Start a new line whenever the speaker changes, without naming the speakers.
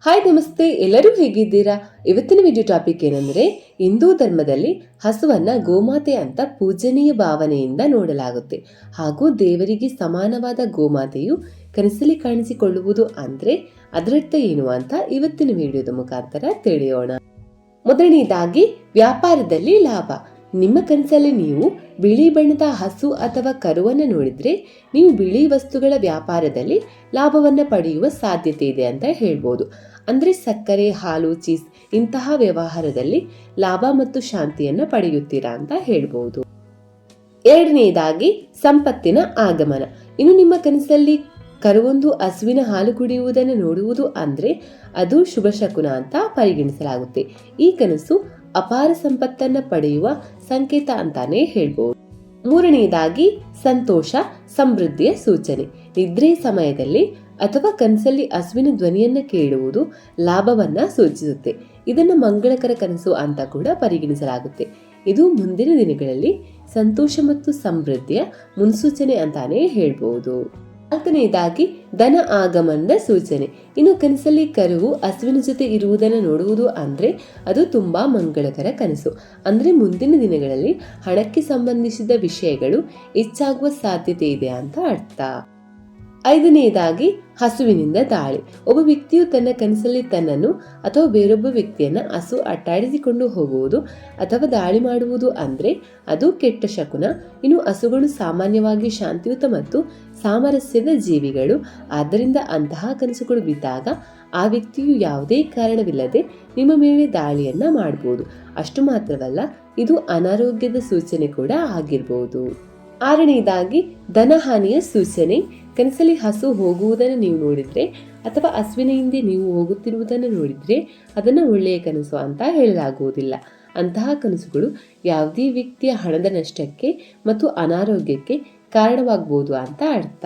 Hi ನಮಸ್ತೆ, ಎಲ್ಲರೂ ಹೇಗಿದ್ದೀರಾ? ಇವತ್ತಿನ ವಿಡಿಯೋ ಟಾಪಿಕ್ ಏನಂದ್ರೆ, ಹಿಂದೂ ಧರ್ಮದಲ್ಲಿ ಹಸುವನ್ನ ಗೋಮಾತೆ ಅಂತ ಪೂಜನೀಯ ಭಾವನೆಯಿಂದ ನೋಡಲಾಗುತ್ತೆ. ಹಾಗೂ ದೇವರಿಗೆ ಸಮಾನವಾದ ಗೋಮಾತೆಯು ಕನಸಲ್ಲಿ ಕಾಣಿಸಿಕೊಳ್ಳುವುದು ಅಂದ್ರೆ ಅದರರ್ಥ ಏನು ಅಂತ ಇವತ್ತಿನ ವಿಡಿಯೋದ ಮುಖಾಂತರ ತಿಳಿಯೋಣ. ಮೊದಲನೆಯದಾಗಿ ವ್ಯಾಪಾರದಲ್ಲಿ ಲಾಭ. ನಿಮ್ಮ ಕನಸಲ್ಲಿ ನೀವು ಬಿಳಿ ಬಣ್ಣದ ಹಸು ಅಥವಾ ಕರುವನ್ನು ನೋಡಿದರೆ ನೀವು ಬಿಳಿ ವಸ್ತುಗಳ ವ್ಯಾಪಾರದಲ್ಲಿ ಲಾಭವನ್ನು ಪಡೆಯುವ ಸಾಧ್ಯತೆ ಇದೆ ಅಂತ ಹೇಳ್ಬೋದು. ಅಂದರೆ ಸಕ್ಕರೆ, ಹಾಲು, ಚೀಸ್ ಇಂತಹ ವ್ಯವಹಾರದಲ್ಲಿ ಲಾಭ ಮತ್ತು ಶಾಂತಿಯನ್ನು ಪಡೆಯುತ್ತೀರಾ ಅಂತ ಹೇಳ್ಬೋದು. ಎರಡನೇದಾಗಿ ಸಂಪತ್ತಿನ ಆಗಮನ. ಇನ್ನು ನಿಮ್ಮ ಕನಸಲ್ಲಿ ಕರುವೊಂದು ಹಸುವಿನ ಹಾಲು ಕುಡಿಯುವುದನ್ನು ನೋಡುವುದು ಅಂದರೆ ಅದು ಶುಭ ಶಕುನ ಅಂತ ಪರಿಗಣಿಸಲಾಗುತ್ತೆ. ಈ ಕನಸು ಅಪಾರ ಸಂಪತ್ತನ್ನ ಪಡೆಯುವ ಸಂಕೇತ ಅಂತಾನೆ ಹೇಳ್ಬೋದು. ಮೂರನೆಯದಾಗಿ ಸಂತೋಷ, ಸಮೃದ್ಧಿಯ ಸೂಚನೆ. ನಿದ್ರೆ ಸಮಯದಲ್ಲಿ ಅಥವಾ ಕನಸಲ್ಲಿ ಹಸುವಿನ ಧ್ವನಿಯನ್ನ ಕೇಳುವುದು ಲಾಭವನ್ನ ಸೂಚಿಸುತ್ತೆ. ಇದನ್ನು ಮಂಗಳಕರ ಕನಸು ಅಂತ ಕೂಡ ಪರಿಗಣಿಸಲಾಗುತ್ತೆ. ಇದು ಮುಂದಿನ ದಿನಗಳಲ್ಲಿ ಸಂತೋಷ ಮತ್ತು ಸಮೃದ್ಧಿಯ ಮುನ್ಸೂಚನೆ ಅಂತಾನೆ ಹೇಳ್ಬೋದು. ನಾಲ್ಕನೆಯದಾಗಿ ದನ ಆಗಮನದ ಸೂಚನೆ. ಇನ್ನು ಕನಸಲ್ಲಿ ಕರುವು ಹಸುವಿನ ಜೊತೆ ಇರುವುದನ್ನು ನೋಡುವುದು ಅಂದ್ರೆ ಅದು ತುಂಬಾ ಮಂಗಳಕರ ಕನಸು. ಅಂದ್ರೆ ಮುಂದಿನ ದಿನಗಳಲ್ಲಿ ಹಣಕ್ಕೆ ಸಂಬಂಧಿಸಿದ ವಿಷಯಗಳು ಹೆಚ್ಚಾಗುವ ಸಾಧ್ಯತೆ ಇದೆ ಅಂತ ಅರ್ಥ. ಐದನೆಯದಾಗಿ ಹಸುವಿನಿಂದ ದಾಳಿ. ಒಬ್ಬ ವ್ಯಕ್ತಿಯು ತನ್ನ ಕನಸಲ್ಲಿ ತನ್ನನ್ನು ಅಥವಾ ಬೇರೊಬ್ಬ ವ್ಯಕ್ತಿಯನ್ನ ಹಸು ಅಟ್ಟಾಡಿಸಿಕೊಂಡು ಹೋಗುವುದು ಅಥವಾ ದಾಳಿ ಮಾಡುವುದು ಅಂದ್ರೆ ಅದು ಕೆಟ್ಟ ಶಕುನ. ಇನ್ನು ಹಸುಗಳು ಸಾಮಾನ್ಯವಾಗಿ ಶಾಂತಿಯುತ ಮತ್ತು ಸಾಮರಸ್ಯದ ಜೀವಿಗಳು. ಆದ್ದರಿಂದ ಅಂತಹ ಕನಸುಗಳು ಬಿದ್ದಾಗ ಆ ವ್ಯಕ್ತಿಯು ಯಾವುದೇ ಕಾರಣವಿಲ್ಲದೆ ನಿಮ್ಮ ಮೇಲೆ ದಾಳಿಯನ್ನ ಮಾಡಬಹುದು ಅಷ್ಟು ಮಾತ್ರವಲ್ಲ, ಇದು ಅನಾರೋಗ್ಯದ ಸೂಚನೆ ಕೂಡ ಆಗಿರ್ಬೋದು. ಆರನೆಯದಾಗಿ ಧನಹಾನಿಯ ಸೂಚನೆ. ಕನಸಲ್ಲಿ ಹಸು ಹೋಗುವುದನ್ನು ನೀವು ನೋಡಿದರೆ ಅಥವಾ ಹಸುವಿನ ಹಿಂದೆ ನೀವು ಹೋಗುತ್ತಿರುವುದನ್ನು ನೋಡಿದರೆ ಅದನ್ನು ಒಳ್ಳೆಯ ಕನಸು ಅಂತ ಹೇಳಲಾಗುವುದಿಲ್ಲ. ಅಂತಹ ಕನಸುಗಳು ಯಾವುದೇ ವ್ಯಕ್ತಿಯ ಹಣದ ನಷ್ಟಕ್ಕೆ ಮತ್ತು ಅನಾರೋಗ್ಯಕ್ಕೆ ಕಾರಣವಾಗಬಹುದು ಅಂತ ಅರ್ಥ.